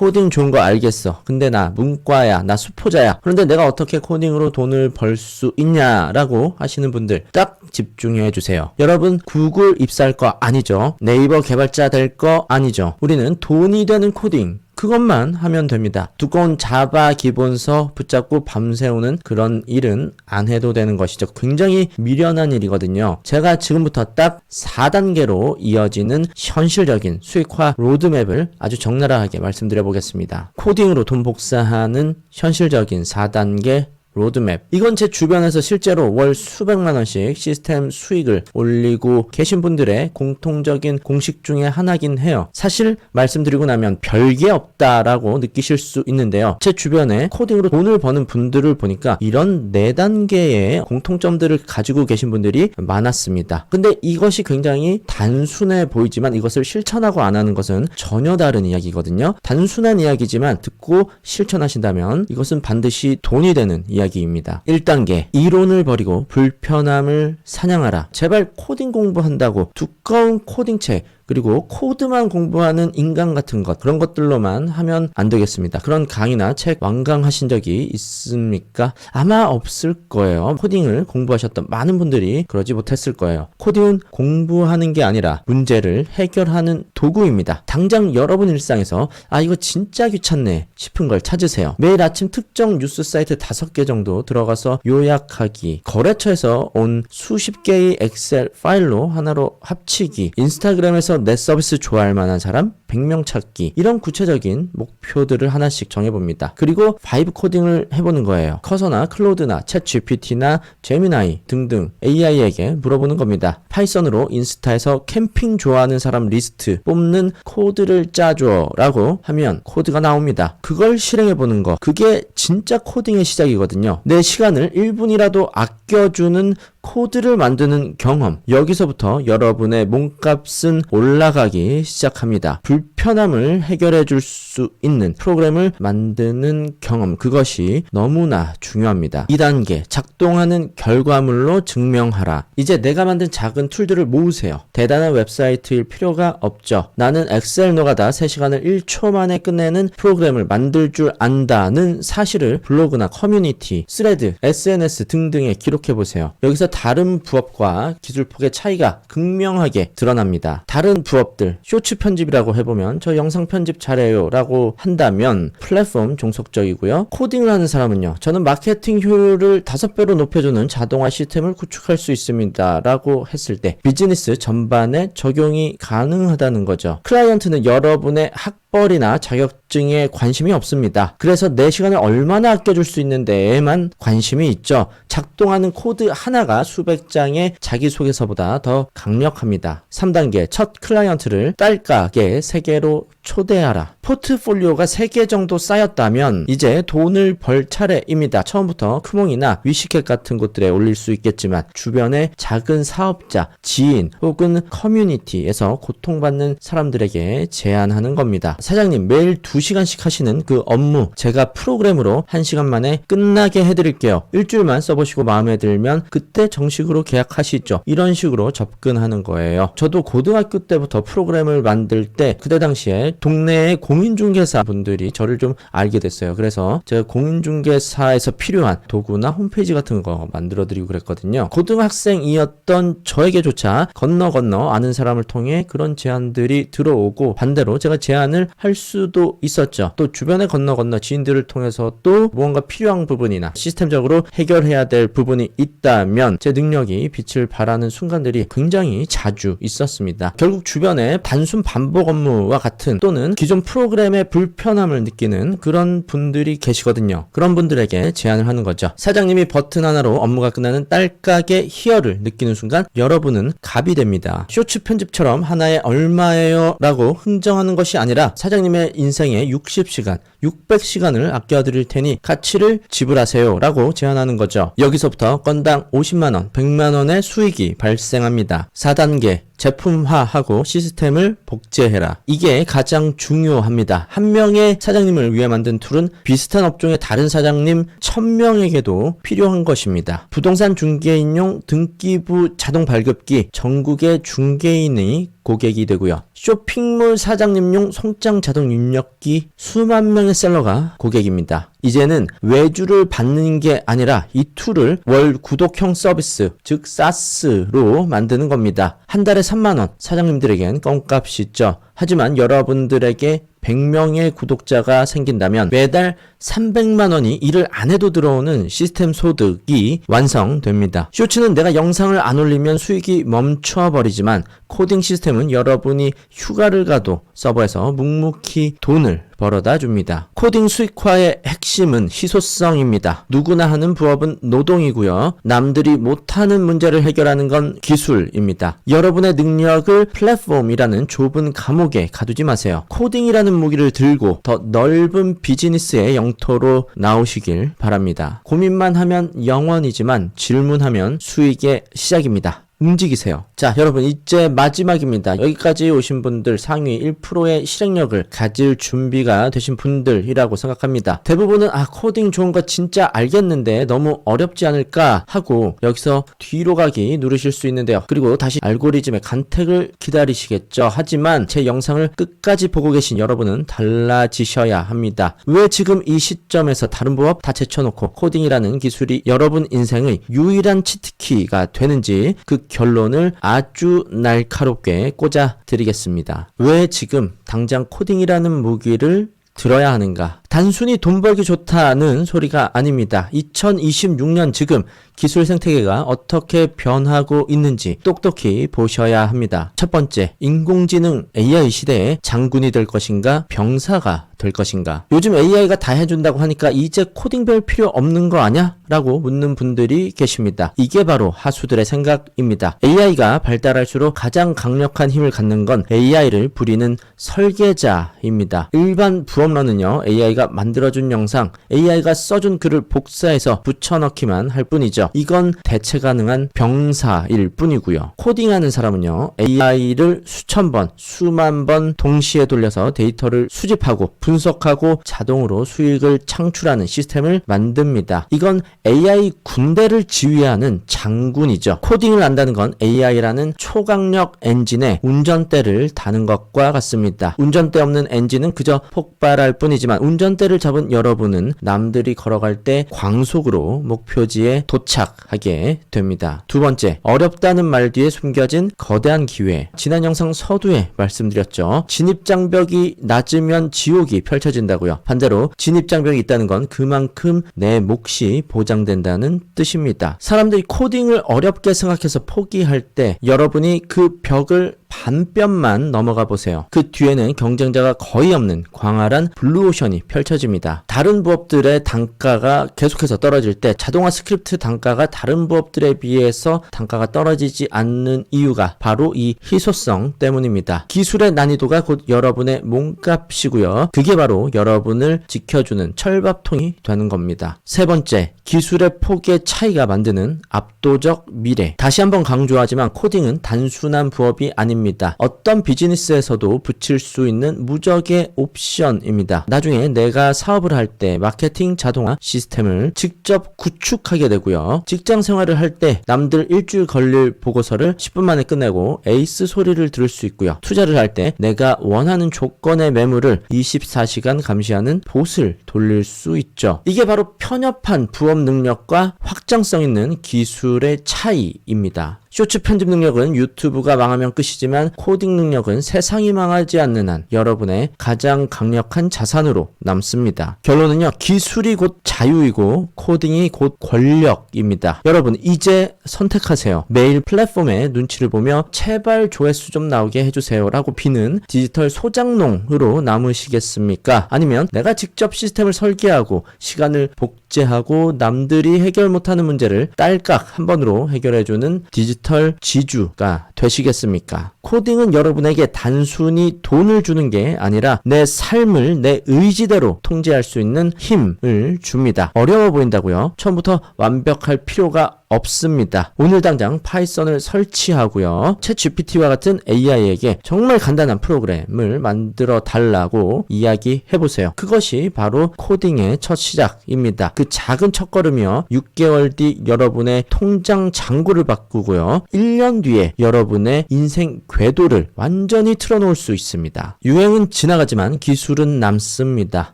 코딩 좋은 거 알겠어. 근데 나 문과야, 나 수포자야. 그런데 내가 어떻게 코딩으로 돈을 벌 수 있냐라고 하시는 분들 딱 집중해 주세요. 여러분 구글 입사할 거 아니죠. 네이버 개발자 될 거 아니죠. 우리는 돈이 되는 코딩 그것만 하면 됩니다. 두꺼운 자바 기본서 붙잡고 밤새우는 그런 일은 안 해도 되는 것이죠. 굉장히 미련한 일이거든요. 제가 지금부터 딱 4단계로 이어지는 현실적인 수익화 로드맵을 아주 적나라하게 말씀드려 보겠습니다. 코딩으로 돈 복사하는 현실적인 4단계 로드맵. 이건 제 주변에서 실제로 월 수백만 원씩 시스템 수익을 올리고 계신 분들의 공통적인 공식 중에 하나긴 해요. 사실 말씀드리고 나면 별게 없다라고 느끼실 수 있는데요. 제 주변에 코딩으로 돈을 버는 분들을 보니까 이런 네 단계의 공통점들을 가지고 계신 분들이 많았습니다. 근데 이것이 굉장히 단순해 보이지만 이것을 실천하고 안 하는 것은 전혀 다른 이야기거든요. 단순한 이야기지만 듣고 실천하신다면 이것은 반드시 돈이 되는 이야기 입니다. 1단계 이론을 버리고 불편함을 사냥하라. 제발 코딩 공부한다고 두꺼운 코딩 책 그리고 코드만 공부하는 인간 같은 것 그런 것들로만 하면 안 되겠습니다. 그런 강의나 책 완강하신 적이 있습니까? 아마 없을 거예요. 코딩을 공부하셨던 많은 분들이 그러지 못했을 거예요. 코딩은 공부하는 게 아니라 문제를 해결하는 도구입니다. 당장 여러분 일상에서 아 이거 진짜 귀찮네 싶은 걸 찾으세요. 매일 아침 특정 뉴스 사이트 다섯 개 정도 들어가서 요약하기, 거래처에서 온 수십 개의 엑셀 파일로 하나로 합치기, 인스타그램에서 내 서비스 좋아할 만한 사람 100명 찾기 이런 구체적인 목표들을 하나씩 정해봅니다. 그리고 바이브 코딩을 해보는 거예요. 커서나 클로드나 챗 GPT나 제미나이 등등 AI에게 물어보는 겁니다. 파이썬으로 인스타에서 캠핑 좋아하는 사람 리스트 뽑는 코드를 짜줘 라고 하면 코드가 나옵니다. 그걸 실행해보는 거 그게 진짜 코딩의 시작이거든요. 내 시간을 1분이라도 아껴주는 코드를 만드는 경험. 여기서부터 여러분의 몸값은 올라가기 시작합니다. 불 편함을 해결해 줄 수 있는 프로그램을 만드는 경험. 그것이 너무나 중요합니다. 2단계. 작동하는 결과물로 증명하라. 이제 내가 만든 작은 툴들을 모으세요. 대단한 웹사이트일 필요가 없죠. 나는 엑셀 노가다 3시간을 1초 만에 끝내는 프로그램을 만들 줄 안다는 사실을 블로그나 커뮤니티, 스레드, SNS 등등에 기록해 보세요. 여기서 다른 부업과 기술 폭의 차이가 극명하게 드러납니다. 다른 부업들, 쇼츠 편집이라고 해보 면 저 영상 편집 잘해요 라고 한다면 플랫폼 종속적이고요. 코딩을 하는 사람은요. 저는 마케팅 효율을 다섯 배로 높여주는 자동화 시스템을 구축할 수 있습니다. 라고 했을 때 비즈니스 전반에 적용이 가능하다는 거죠. 클라이언트는 여러분의 학 벌이나 자격증에 관심이 없습니다. 그래서 내 시간을 얼마나 아껴줄 수 있는데에만 관심이 있죠. 작동하는 코드 하나가 수백 장의 자기소개서보다 더 강력합니다. 3단계 첫 클라이언트를 딸깍의 세계로 초대하라. 포트폴리오가 3개 정도 쌓였다면 이제 돈을 벌 차례입니다. 처음부터 크몽이나 위시캣 같은 곳들에 올릴 수 있겠지만 주변의 작은 사업자, 지인 혹은 커뮤니티에서 고통받는 사람들에게 제안하는 겁니다. 사장님 매일 2시간씩 하시는 그 업무 제가 프로그램으로 1시간 만에 끝나게 해드릴게요. 일주일만 써보시고 마음에 들면 그때 정식으로 계약하시죠. 이런 식으로 접근하는 거예요. 저도 고등학교 때부터 프로그램을 만들 때 그때 당시에 동네의 공인중개사 분들이 저를 좀 알게 됐어요. 그래서 제가 공인중개사에서 필요한 도구나 홈페이지 같은 거 만들어 드리고 그랬거든요. 고등학생이었던 저에게조차 건너 건너 아는 사람을 통해 그런 제안들이 들어오고 반대로 제가 제안을 할 수도 있었죠. 또 주변에 건너 건너 지인들을 통해서 또 무언가 필요한 부분이나 시스템적으로 해결해야 될 부분이 있다면 제 능력이 빛을 발하는 순간들이 굉장히 자주 있었습니다. 결국 주변에 단순 반복 업무와 같은 또는 기존 프로그램의 불편함을 느끼는 그런 분들이 계시거든요. 그런 분들에게 제안을 하는 거죠. 사장님이 버튼 하나로 업무가 끝나는 딸깍의 희열을 느끼는 순간 여러분은 갑이 됩니다. 쇼츠 편집처럼 하나에 얼마예요? 라고 흥정하는 것이 아니라 사장님의 인생에 60시간, 600시간을 아껴드릴 테니 가치를 지불하세요. 라고 제안하는 거죠. 여기서부터 건당 50만원, 100만원의 수익이 발생합니다. 4단계, 제품화하고 시스템을 복제해라. 이게 가장 중요합니다. 한 명의 사장님을 위해 만든 툴은 비슷한 업종의 다른 사장님 1000명에게도 필요한 것입니다. 부동산 중개인용 등기부 자동 발급기 전국의 중개인이 고객이 되고요. 쇼핑몰 사장님용 송장 자동 입력기 수만 명의 셀러가 고객입니다. 이제는 외주를 받는 게 아니라 이 툴을 월 구독형 서비스, 즉 사스로 만드는 겁니다. 한 달에 3만원, 사장님들에겐 껌값이죠. 하지만 여러분들에게 100명의 구독자가 생긴다면 매달 300만 원이 일을 안 해도 들어오는 시스템 소득이 완성됩니다. 쇼츠는 내가 영상을 안 올리면 수익이 멈춰 버리지만 코딩 시스템은 여러분이 휴가를 가도 서버에서 묵묵히 돈을 벌어다 줍니다. 코딩 수익화의 핵심은 희소성입니다. 누구나 하는 부업은 노동이고요. 남들이 못하는 문제를 해결하는 건 기술입니다. 여러분의 능력을 플랫폼이라는 좁은 감옥에 가두지 마세요. 코딩이라는 무기를 들고 더 넓은 비즈니스의 영토로 나오시길 바랍니다. 고민만 하면 영원이지만 질문하면 수익의 시작입니다. 움직이세요. 자, 여러분, 이제 마지막입니다. 여기까지 오신 분들 상위 1%의 실행력을 가질 준비가 되신 분들이라고 생각합니다. 대부분은, 아, 코딩 좋은 거 진짜 알겠는데 너무 어렵지 않을까 하고 여기서 뒤로 가기 누르실 수 있는데요. 그리고 다시 알고리즘의 간택을 기다리시겠죠. 하지만 제 영상을 끝까지 보고 계신 여러분은 달라지셔야 합니다. 왜 지금 이 시점에서 다른 부업 다 제쳐놓고 코딩이라는 기술이 여러분 인생의 유일한 치트키가 되는지 그 결론을 아주 날카롭게 꽂아 드리겠습니다. 왜 지금 당장 코딩이라는 무기를 들어야 하는가? 단순히 돈 벌기 좋다는 소리가 아닙니다. 2026년 지금 기술 생태계가 어떻게 변하고 있는지 똑똑히 보셔야 합니다. 첫 번째, 인공지능 AI 시대에 장군이 될 것인가, 병사가 될 것인가. 요즘 AI가 다 해준다고 하니까 이제 코딩 별 필요 없는 거 아냐? 라고 묻는 분들이 계십니다. 이게 바로 하수들의 생각입니다. AI가 발달할수록 가장 강력한 힘을 갖는 건 AI를 부리는 설계자입니다. 일반 부업러는요, AI가 만들어준 영상, AI가 써준 글을 복사해서 붙여넣기만 할 뿐이죠. 이건 대체 가능한 병사일 뿐이고요. 코딩하는 사람은요, AI를 수천 번, 수만 번 동시에 돌려서 데이터를 수집하고 분석하고 자동으로 수익을 창출하는 시스템을 만듭니다. 이건 AI 군대를 지휘하는 장군이죠. 코딩을 안다는 건 AI라는 초강력 엔진에 운전대를 다는 것과 같습니다. 운전대 없는 엔진은 그저 폭발할 뿐이지만 운전대를 잡은 여러분은 남들이 걸어갈 때 광속으로 목표지에 도착 하게 됩니다. 두 번째, 어렵다는 말 뒤에 숨겨진 거대한 기회. 지난 영상 서두에 말씀드렸죠. 진입장벽이 낮으면 지옥이 펼쳐진다고요. 반대로 진입장벽이 있다는 건 그만큼 내 몫이 보장된다는 뜻입니다. 사람들이 코딩을 어렵게 생각해서 포기할 때 여러분이 그 벽을 반뼘만 넘어가 보세요. 그 뒤에는 경쟁자가 거의 없는 광활한 블루오션이 펼쳐집니다. 다른 부업들의 단가가 계속해서 떨어질 때 자동화 스크립트 단가가 다른 부업들에 비해서 단가가 떨어지지 않는 이유가 바로 이 희소성 때문입니다. 기술의 난이도가 곧 여러분의 몸값이고요. 그게 바로 여러분을 지켜주는 철밥통이 되는 겁니다. 세 번째, 기술의 폭의 차이가 만드는 압도적 미래. 다시 한번 강조하지만 코딩은 단순한 부업이 아닙니다. 어떤 비즈니스에서도 붙일 수 있는 무적의 옵션입니다. 나중에 내가 사업을 할 때 마케팅 자동화 시스템을 직접 구축하게 되고요. 직장 생활을 할 때 남들 일주일 걸릴 보고서를 10분 만에 끝내고 에이스 소리를 들을 수 있고요. 투자를 할 때 내가 원하는 조건의 매물을 24시간 감시하는 봇을 돌릴 수 있죠. 이게 바로 편협한 부업 능력과 확장성 있는 기술의 차이입니다. 쇼츠 편집 능력은 유튜브가 망하면 끝이지만 코딩 능력은 세상이 망하지 않는 한 여러분의 가장 강력한 자산으로 남습니다. 결론은요, 기술이 곧 자유이고 코딩이 곧 권력입니다. 여러분, 이제 선택하세요. 매일 플랫폼에 눈치를 보며 제발 조회수 좀 나오게 해주세요 라고 비는 디지털 소장농으로 남으시겠습니까? 아니면 내가 직접 시스템을 설계하고 시간을 복 제하고 남들이 해결 못하는 문제를 딸깍 한 번으로 해결해주는 디지털 지주가 되시겠습니까? 코딩은 여러분에게 단순히 돈을 주는 게 아니라 내 삶을 내 의지대로 통제할 수 있는 힘을 줍니다. 어려워 보인다고요? 처음부터 완벽할 필요가 없습니다. 오늘 당장 파이썬을 설치하고요. 챗 GPT와 같은 AI에게 정말 간단한 프로그램을 만들어 달라고 이야기해 보세요. 그것이 바로 코딩의 첫 시작입니다. 그 작은 첫걸음이요. 6개월 뒤 여러분의 통장 잔고를 바꾸고요. 1년 뒤에 여러분의 인생 궤도를 완전히 틀어놓을 수 있습니다. 유행은 지나가지만 기술은 남습니다.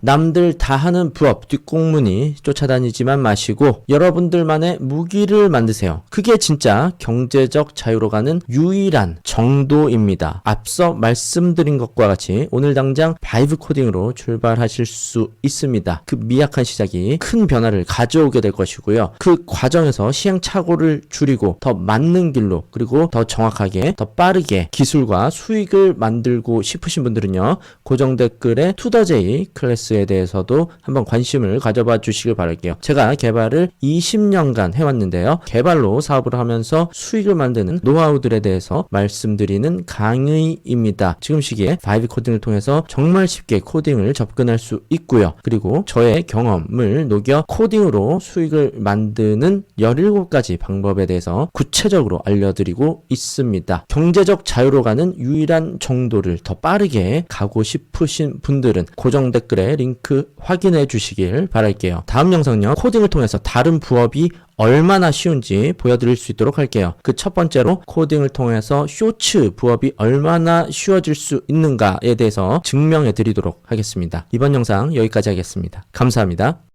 남들 다 하는 부업 뒷공문이 쫓아다니지만 마시고 여러분들만의 무기를 만드세요. 그게 진짜 경제적 자유로 가는 유일한 정도입니다. 앞서 말씀드린 것과 같이 오늘 당장 바이브 코딩으로 출발하실 수 있습니다. 그 미약한 시작이 큰 변화를 가져오게 될 것이고요. 그 과정에서 시행착오를 줄이고 더 맞는 길로 그리고 더 정확하게 더 빠르게 기술과 수익을 만들고 싶으신 분들은요. 고정 댓글에 투더제이 클래스에 대해서도 한번 관심을 가져봐 주시길 바랄게요. 제가 개발을 20년간 해왔는데요. 개발로 사업을 하면서 수익을 만드는 노하우들에 대해서 말씀드리는 강의입니다. 지금 시기에 바이브 코딩을 통해서 정말 쉽게 코딩을 접근할 수 있고요. 그리고 저의 경험을 녹여 코딩으로 수익을 만드는 17가지 방법에 대해서 구체적으로 알려드리고 있습니다. 경제적 자유로 가는 유일한 정도를 더 빠르게 가고 싶으신 분들은 고정 댓글에 링크 확인해 주시길 바랄게요. 다음 영상은요, 코딩을 통해서 다른 부업이 얼마나 쉬운지 보여드릴 수 있도록 할게요. 그 첫 번째로 코딩을 통해서 쇼츠 부업이 얼마나 쉬워질 수 있는가에 대해서 증명해 드리도록 하겠습니다. 이번 영상 여기까지 하겠습니다. 감사합니다.